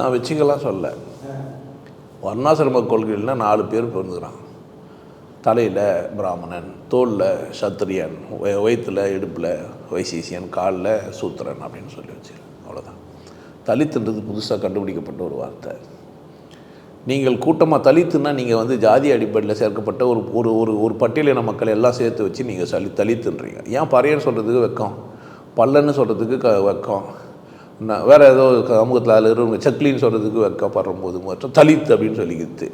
நான் வச்சுக்கலாம் சொல்ல. வர்ணாசிரம கொள்கைகள்னா நாலு பேர் பிறந்துக்கிறான் தலையில் பிராமணன் தோளில் சத்திரியன் வய- இடுப்பில் வைசீசியன் காலில் சூத்திரன் அப்படின்னு சொல்லி வச்சுருக்கேன் அவ்வளோதான் தலித்துன்றது புதுசாக கண்டுபிடிக்கப்பட்ட ஒரு வார்த்தை. நீங்கள் கூட்டமாக தலித்துன்னா நீங்கள் வந்து ஜாதி அடிப்படையில் சேர்க்கப்பட்ட ஒரு ஒரு ஒரு ஒரு பட்டியலின மக்கள் எல்லாம் சேர்த்து வச்சு நீங்கள் சளி தலித்துன்றீங்க. ஏன் பறையன்னு சொல்கிறதுக்கு வெக்கம்? பல்லன்னு சொல்கிறதுக்கு க வெக்கம். நான் வேறு ஏதோ சமூகத்தில் அதில் இருக்கிறவங்க சக்லின்னு சொல்கிறதுக்கு வெக்கப்படுற போது மற்றும் தலித் அப்படின்னு சொல்லிக்கிது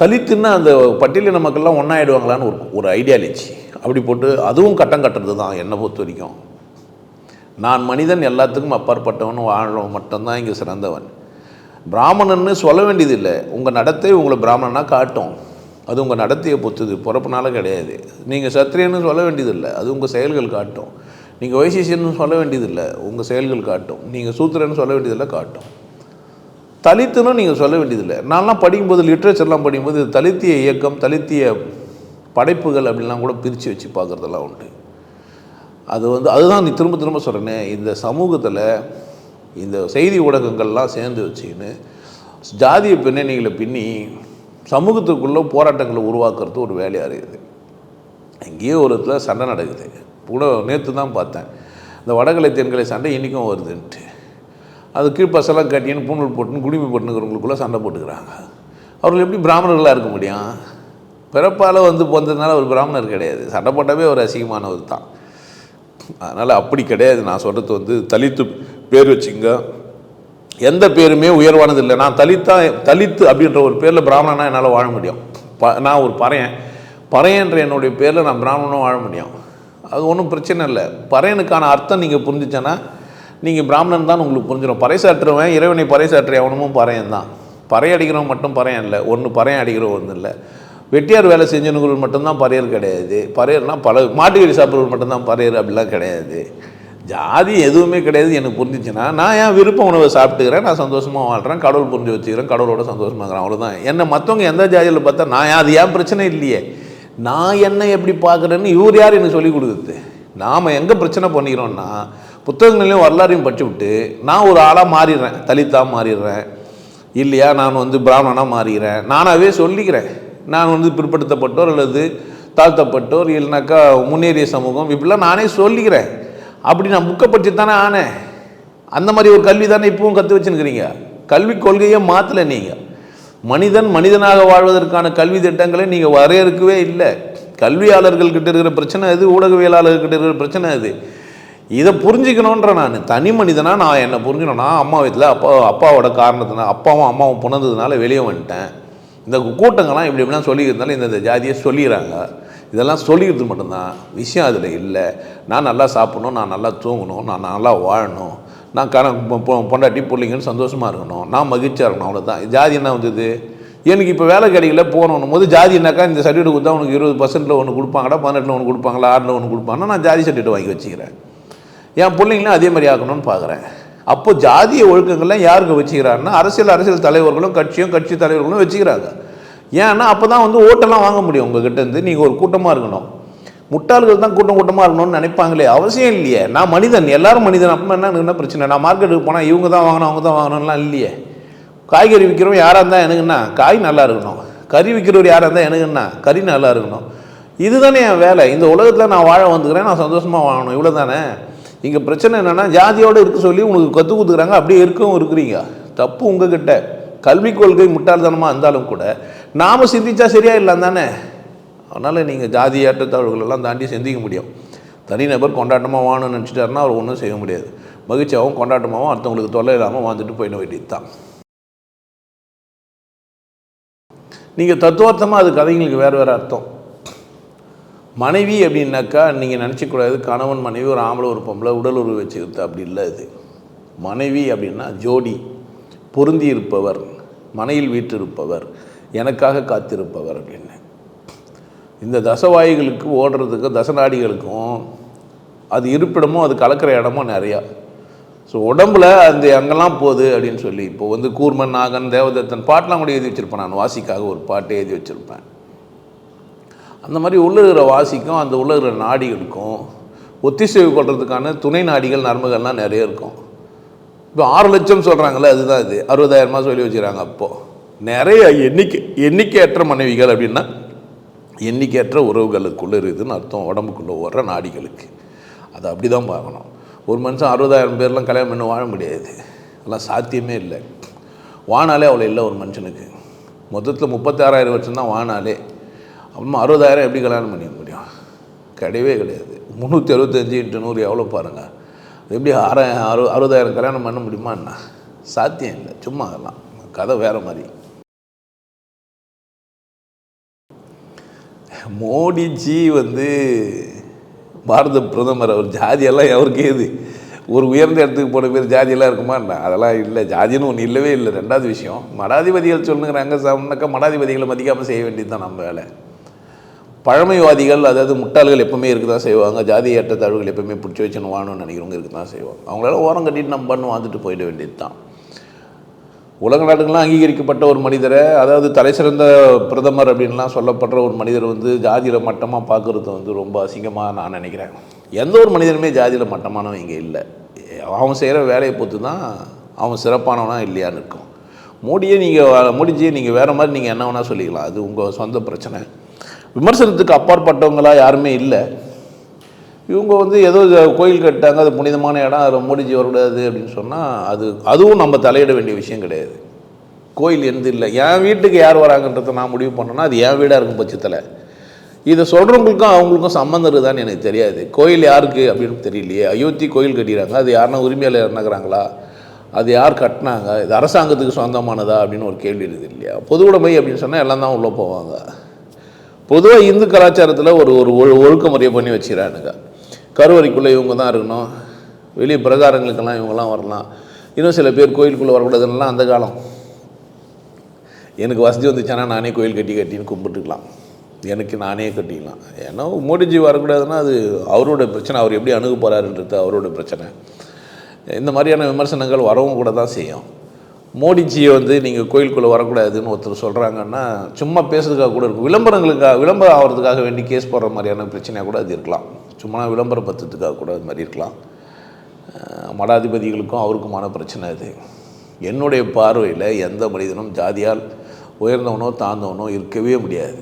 தலித்துன்னா அந்த பட்டியலின மக்கள்லாம் ஒன்றாயிடுவாங்களான்னு ஒரு ஒரு ஐடியாலஜி அப்படி போட்டு அதுவும் கட்டம் கட்டுறது தான் என்னை பொறுத்த வரைக்கும். நான் மனிதன் எல்லாத்துக்கும் அப்பாற்பட்டவன் வாழறவன் மட்டும்தான் இங்கே சிறந்தவன். பிராமணன்னு சொல்ல வேண்டியதில்லை. உங்கள் நடத்தை உங்களை பிராமணனாக காட்டும். அது உங்கள் நடத்தையை பொறுத்தது. பிறப்புனால கிடையாது. நீங்கள் சத்திரியன்னு சொல்ல வேண்டியதில்லை. அது உங்கள் செயல்கள் காட்டும். நீங்கள் வைசிசின்னு சொல்ல வேண்டியதில்லை. உங்கள் செயல்கள் காட்டும். நீங்கள் சூத்திரன்னு சொல்ல வேண்டியதில்லை காட்டும். தலித்துன்னு நீங்கள் சொல்ல வேண்டியதில்லை. நான்லாம் படிக்கும்போது லிட்ரேச்சர்லாம் படிக்கும்போது தலித்திய இயக்கம் தலித்திய படைப்புகள் அப்படிலாம் கூட பிரித்து வச்சு பார்க்குறதெல்லாம் உண்டு. அது வந்து அதுதான் நீ திரும்ப திரும்ப சொல்கிறேனே இந்த சமூகத்தில் இந்த செய்தி ஊடகங்கள்லாம் சேர்ந்து வச்சுக்கின்னு ஜாதிய பின்னணிகளை பின்னி சமூகத்துக்குள்ளே போராட்டங்களை உருவாக்குறது ஒரு வேலையாக இருக்குது. எங்கேயோ ஒரு இடத்துல சண்டை நடக்குது. கூட நேற்று தான் பார்த்தேன். இந்த வடகலை தென்கலை சண்டை இன்றைக்கும் வருதுன்ட்டு. அது கீழ்ப்பாசெல்லாம் கட்டின்னு பூணூல் போட்டுன்னு குடிமை போட்டுனுங்கிறவங்களுக்குள்ளே சண்டை போட்டுக்கிறாங்க. அவர்கள் எப்படி பிராமணர்களாக இருக்க முடியும்? பிறப்பால் வந்து பிறந்ததுனால ஒரு பிராமணர் கிடையாது. சண்டை போட்டாவே ஒரு அசிங்கமானவர் தான். அதனால் அப்படி கிடையாது. நான் சொல்கிறது வந்து தலித்து பேர் வச்சுங்க. எந்த பேருமே உயர்வானது இல்லை. நான் தலித்தா தலித்து அப்படின்ற ஒரு பேரில் பிராமணனாக என்னால் வாழ முடியும். ப நான் ஒரு பறையன். பறையன்ற என்னுடைய பேரில் நான் பிராமணனும் வாழ முடியும். அது ஒன்றும் பிரச்சனை இல்லை. பறையனுக்கான அர்த்தம் நீங்கள் புரிஞ்சிச்சேன்னா நீங்கள் பிராமணன் தான் உங்களுக்கு புரிஞ்சிடும் பறைசாற்றுவன் இறைவனை பறைசாற்றி அவனமும் பறையன் தான். பறை அடிக்கிறவன் மட்டும் பறையன் இல்லை. ஒன்று பறையன் அடிக்கிறவன் ஒன்று இல்லை. வெட்டியார் வேலை செஞ்சவங்களுக்கு மட்டும்தான் பறையர் கிடையாது. பறையர்னால் பல மாட்டுக்கறி சாப்பிட்றவங்க மட்டும்தான் பறையர் அப்படிலாம் கிடையாது. ஜாதி எதுவுமே கிடையாது எனக்கு புரிஞ்சிச்சுன்னா நான் என் விருப்ப உணவை சாப்பிட்டுக்கிறேன்? நான் சந்தோஷமாக வாழ்கிறேன் கடவுள் புரிஞ்சு வச்சுக்கிறேன் கடவுளோட சந்தோஷமாக இருக்கிறேன். அவ்வளோதான் என்னை மற்றவங்க எந்த ஜாதியில் பார்த்தா நான் அது ஏன் பிரச்சனை இல்லையே? நான் என்ன எப்படி பார்க்குறேன்னு இவர் யார் எனக்கு சொல்லிக் கொடுக்குறது நாம் எங்கே பிரச்சனை பண்ணிக்கிறோம்னா புத்தகங்களையும் வரலாறையும் படிச்சு விட்டு நான் ஒரு ஆளாக மாறிடுறேன் தலித்தாக மாறிடுறேன் இல்லையா நான் வந்து பிராமணனாக மாறிக்கிறேன் நானாகவே சொல்லிக்கிறேன். நான் வந்து பிற்படுத்தப்பட்டோர் அல்லது தாழ்த்தப்பட்டோர் இல்லைனாக்கா முன்னேறிய சமூகம் இப்படிலாம் நானே சொல்லிக்கிறேன். அப்படி நான் புக்கை படிச்சு தானே ஆனேன். அந்த மாதிரி ஒரு கல்வி தானே இப்பவும் கற்று வச்சுருக்கிறீங்க? கல்வி கொள்கையை மாற்றலை நீங்கள் மனிதன் மனிதனாக வாழ்வதற்கான கல்வி திட்டங்களை நீங்கள் வரையறுக்கவே இல்லை. கல்வியாளர்கள்கிட்ட இருக்கிற பிரச்சனை அது ஊடகவியலாளர்கிட்ட இருக்கிற பிரச்சனை அது இதை புரிஞ்சுக்கணுன்ற நான் தனி மனிதனாக நான் என்னை புரிஞ்சுக்கணும். நான் அம்மா வீட்டில் அப்பா அப்பாவோட காரணத்தினால அப்பாவும் அம்மாவும் புணர்ந்ததுனால வெளியே வந்துட்டேன். இந்த கூட்டங்கள்லாம் இப்படி இப்படிலாம் சொல்லிக்கிறதுனால இந்த இந்த ஜாதியை சொல்லிடுறாங்க இதெல்லாம் சொல்லிக்கிறது மட்டும்தான். விஷயம் அதில் இல்லை. நான் நல்லா சாப்பிடணும் நான் நல்லா தூங்கணும் நான் நல்லா வாழணும். நான் கண பொ- பொண்டாட்டி பிள்ளைங்கன்னு சந்தோஷமாக இருக்கணும். நான் மகிழ்ச்சியாக இருக்கணும் அவ்வளோதான் ஜாதி என்ன வந்தது? எனக்கு இப்போ வேலை கிடைக்கல போகணும் போது ஜாதி என்னக்கா இந்த சர்டிஃபிகேட் கொடுத்தா உனக்கு இருபது பர்சன்ட்டில் ஒன்று கொடுப்பாங்கடா பதினெட்டில் ஒன்று கொடுப்பாங்களா ஆறில் ஒன்று கொடுப்பாங்கன்னா நான் ஜாதி சர்டிஃபிகேட் வாங்கி வச்சுக்கிறேன். என் பிள்ளைங்களும் அதே மாதிரி ஆகணும்னு பார்க்குறேன் அப்போ ஜாதிய ஒழுக்கங்கள்லாம் யாருக்கு வச்சுக்கிறாருன்னா அரசியல் அரசியல் தலைவர்களும் கட்சியும் கட்சி தலைவர்களும் வச்சுக்கிறாங்க. ஏன்னா அப்போ தான் வந்து ஓட்டெல்லாம் வாங்க முடியும் உங்ககிட்ட இருந்து. நீங்கள் ஒரு கூட்டமாக இருக்கணும். முட்டாள்கள் தான் கூட்டம் கூட்டமாக இருக்கணும்னு நினைப்பாங்களே அவசியம் இல்லையே. நான் மனிதன் எல்லாரும் மனிதன். அப்போ என்ன எனக்கு என்ன பிரச்சனை? நான் மார்க்கெட்டுக்கு போனால் இவங்க தான் வாங்கணும் அவங்க தான் வாங்கணும்லாம் இல்லையே. காய்கறி விற்கிறவன் யாராக இருந்தால் எனக்குன்னா காய் நல்லா இருக்கணும். கறி விற்கிறவர் யாராக இருந்தால் எனக்குன்னா கறி நல்லா இருக்கணும். இதுதானே என் வேலை. இந்த உலகத்தில் நான் வாழ வந்துக்கிறேன் நான் சந்தோஷமாக வாழணும். இவ்வளோ தானே இங்கே பிரச்சனை என்னென்னா ஜாதியோடு இருக்க சொல்லி உனக்கு கற்றுக் கொடுக்குறாங்க. அப்படியே இருக்கவும் இருக்கிறீங்க. தப்பு உங்ககிட்ட. கல்வி கொள்கை முட்டாள்தனமாக இருந்தாலும் கூட நாம் சிந்திச்சா சரியா இல்லை தானே? அதனால் நீங்கள் ஜாதி ஏற்றத்தாழ்வுகளெல்லாம் தாண்டி சிந்திக்க முடியும். தனிநபர் கொண்டாட்டமாக வாணும்னு நினச்சிட்டாருன்னா அவர் ஒன்றும் செய்ய முடியாது. மகிழ்ச்சியாகவும் கொண்டாட்டமாகவும் அடுத்தவங்களுக்கு தொல்லை இல்லாமல் வாழ்ந்துட்டு போயிட வேண்டியது தான். நீங்கள் தத்துவார்த்தமாக அது கதைங்களுக்கு வேறு வேறு அர்த்தம். மனைவி அப்படின்னாக்கா நீங்கள் நினச்சிக்கூடாது கணவன் மனைவி ஒரு ஆம்பளை ஒரு பொம்பளை உடல் உருவ வச்சுக்கிறது அப்படி இல்லை இது மனைவி அப்படின்னா ஜோடி பொருந்தி இருப்பவர் மனையில் வீற்றிருப்பவர் எனக்காக காத்திருப்பவர் அப்படின்னு. இந்த தசவாய்களுக்கு ஓடுறதுக்கு தசநாடிகளுக்கும் அது இருப்பிடமும் அது கலக்கிற இடமும் நிறையா. ஸோ உடம்புல அந்த அங்கெல்லாம் போகுது அப்படின்னு சொல்லி இப்போ வந்து கூர்மன் நாகன் தேவதத்தன் பாட்டெலாம் கூட எழுதி வச்சுருப்பேன் நான். வாசிக்காக ஒரு பாட்டு எழுதி வச்சுருப்பேன். அந்த மாதிரி உள்ளுகிற வாசிக்கும் அந்த உள்ளுகிற நாடிகளுக்கும் ஒத்திசைவு கொள்றதுக்கான துணை நாடிகள் நரம்புகள்லாம் நிறைய இருக்கும். இப்போ ஆறு லட்சம் சொல்கிறாங்களே அதுதான் இது. அறுபதாயிரமா சொல்லி வச்சுக்கிறாங்க அப்போது நிறைய எண்ணிக்கை எண்ணிக்கையற்ற மனைவிகள் அப்படின்னா எண்ணிக்கையற்ற உறவுகளுக்குள்ளே இருக்குதுன்னு அர்த்தம். உடம்புக்குள்ளே ஓடுற நாடிகளுக்கு. அதை அப்படி தான் பார்க்கணும். ஒரு மனுஷன் அறுபதாயிரம் பேர்லாம் கல்யாணம் பண்ணி வாழ முடியாது. அதெல்லாம் சாத்தியமே இல்லை. வானாலே அவ்வளோ இல்லை ஒரு மனுஷனுக்கு. மொத்தத்தில் முப்பத்தாறாயிரம் வருஷம் தான் வானாலே. அப்புறமா அறுபதாயிரம் எப்படி கல்யாணம் பண்ணிக்க முடியும்? கிடையவே கிடையாது. முந்நூற்றி அறுபத்தஞ்சு இன்ட்டு நூறு எவ்வளோ பாருங்கள் அது எப்படி ஆறாயிரம் அறு அறுபதாயிரம் கல்யாணம் பண்ண முடியுமா என்ன? சாத்தியம் இல்லை. சும்மா அதெல்லாம். கதை வேறு மாதிரி. மோடிஜி வந்து பாரத பிரதமர் அவர் ஜாதியெல்லாம் எவருக்கு ஏது ஒரு உயர்ந்த இடத்துக்கு போன பேர் ஜாதியெல்லாம் இருக்குமா? என்ன அதெல்லாம் இல்லை. ஜாதின்னு ஒன்று இல்லவே இல்லை. ரெண்டாவது விஷயம் மடாதிபதிகள் சொல்லுங்கிறாங்க சொன்னாக்கா மடாதிபதிகளை மதிக்காமல் செய்ய வேண்டியது தான் நம்ம வேலை. பழமைவாதிகள் அதாவது முட்டாள்கள் எப்பவுமே இருக்க தான் செய்வாங்க. ஜாதி ஏற்றத்தாழ்வுகள் எப்பவுமே பிடிச்சி வச்சுன்னு வாணும்னு நினைக்கிறவங்க இருக்க தான் செய்வாங்க. அவங்களால ஓரம் கட்டிட்டு நம்ம பண்ணு வாழ்ந்துட்டு போயிட வேண்டியது தான். உலக நாடுகள்லாம் அங்கீகரிக்கப்பட்ட ஒரு மனிதரை அதாவது தலை சிறந்த பிரதமர் அப்படின்லாம் சொல்லப்படுற ஒரு மனிதர் வந்து ஜாதியில் மட்டமாக பார்க்குறது வந்து ரொம்ப அசிங்கமாக நான் நினைக்கிறேன். எந்த ஒரு மனிதனுமே ஜாதியில் மட்டமானவன் இங்கே இல்லை. அவன் செய்கிற வேலையை பொறுத்து தான் அவன் சிறப்பானவனா இல்லையான்னு இருக்கும். மோடியே நீங்கள் மோடிஜியை நீங்கள் வேறு மாதிரி நீங்கள் என்ன வேணால் சொல்லிக்கலாம். அது உங்கள் சொந்த பிரச்சனை. விமர்சனத்துக்கு அப்பாற்பட்டவங்களா யாருமே இல்லை. இவங்க வந்து ஏதோ கோயில் கட்டாங்க அது புனிதமான இடம் அதில் மோடிஜி வரக்கூடாது அப்படின்னு சொன்னால் அது அதுவும் நம்ம தலையிட வேண்டிய விஷயம் கிடையாது. கோயில் எந்த இல்லை. என் வீட்டுக்கு யார் வராங்கன்றதை நான் முடிவு பண்ணேன்னா அது என் வீடாக இருக்கும் பட்சத்தில். இதை சொல்கிறவங்களுக்கும் அவங்களுக்கும் சம்மந்தம் இருக்குதான்னு எனக்கு தெரியாது. கோயில் யாருக்கு அப்படின்னு தெரியலையே. அயோத்தி கோயில் கட்டிடுறாங்க. அது யாருன்னா உரிமையில் நகராங்களா அது யார் கட்டினாங்க? இது அரசாங்கத்துக்கு சொந்தமானதா அப்படின்னு ஒரு கேள்வி இருக்குது இல்லையா? பொதுவுடைமை அப்படின்னு சொன்னால் எல்லாம் தான் உள்ளே போவாங்க. பொதுவாக இந்து கலாச்சாரத்தில் ஒரு ஒரு ஒழு- ஒழுக்கமுறையை பண்ணி வச்சுக்கிறானுங்க. கருவறைக்குள்ளே இவங்க தான் இருக்கணும். வெளியே பிரகாரங்களுக்கெல்லாம் இவங்கெல்லாம் வரலாம். இன்னும் சில பேர் கோயிலுக்குள்ளே வரக்கூடாதுன்னெலாம் அந்த காலம். எனக்கு வசதி வந்துச்சுன்னா நானே கோயில் கட்டி கட்டின்னு கும்பிட்டுக்கலாம். எனக்கு நானே கட்டிக்கலாம். ஏன்னா மோடிஜி வரக்கூடாதுன்னா அது அவரோட பிரச்சனை. அவர் எப்படி அணுக போகிறாருன்றது அவரோட பிரச்சனை. இந்த மாதிரியான விமர்சனங்கள் வரவும் கூட தான் செய்யும். மோடிஜியை வந்து நீங்கள் கோயிலுக்குள்ளே வரக்கூடாதுன்னு ஒருத்தர் சொல்கிறாங்கன்னா சும்மா பேசுறதுக்காக கூட இருக்கும். விளம்பரங்களுக்காக விளம்பரம் ஆகிறதுக்காக வேண்டி கேஸ் போடுற மாதிரியான பிரச்சனையாக கூட அது இருக்கலாம். சும்மா விளம்பரம் பத்திரத்துக்காக கூட அது மாதிரி இருக்கலாம். மடாதிபதிகளுக்கும் அவருக்குமான பிரச்சனை அது. என்னுடைய பார்வையில் எந்த மனிதனும் ஜாதியால் உயர்ந்தவனோ தாழ்ந்தவனோ இருக்கவே முடியாது.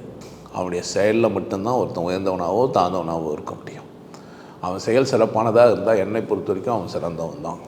அவனுடைய செயலில் மட்டும்தான் ஒருத்தன் உயர்ந்தவனாவோ தாழ்ந்தவனாவோ இருக்க முடியும். அவன் செயல் சிறப்பானதாக இருந்தால் என்னை பொறுத்த வரைக்கும் அவன் சிறந்தவன் தான்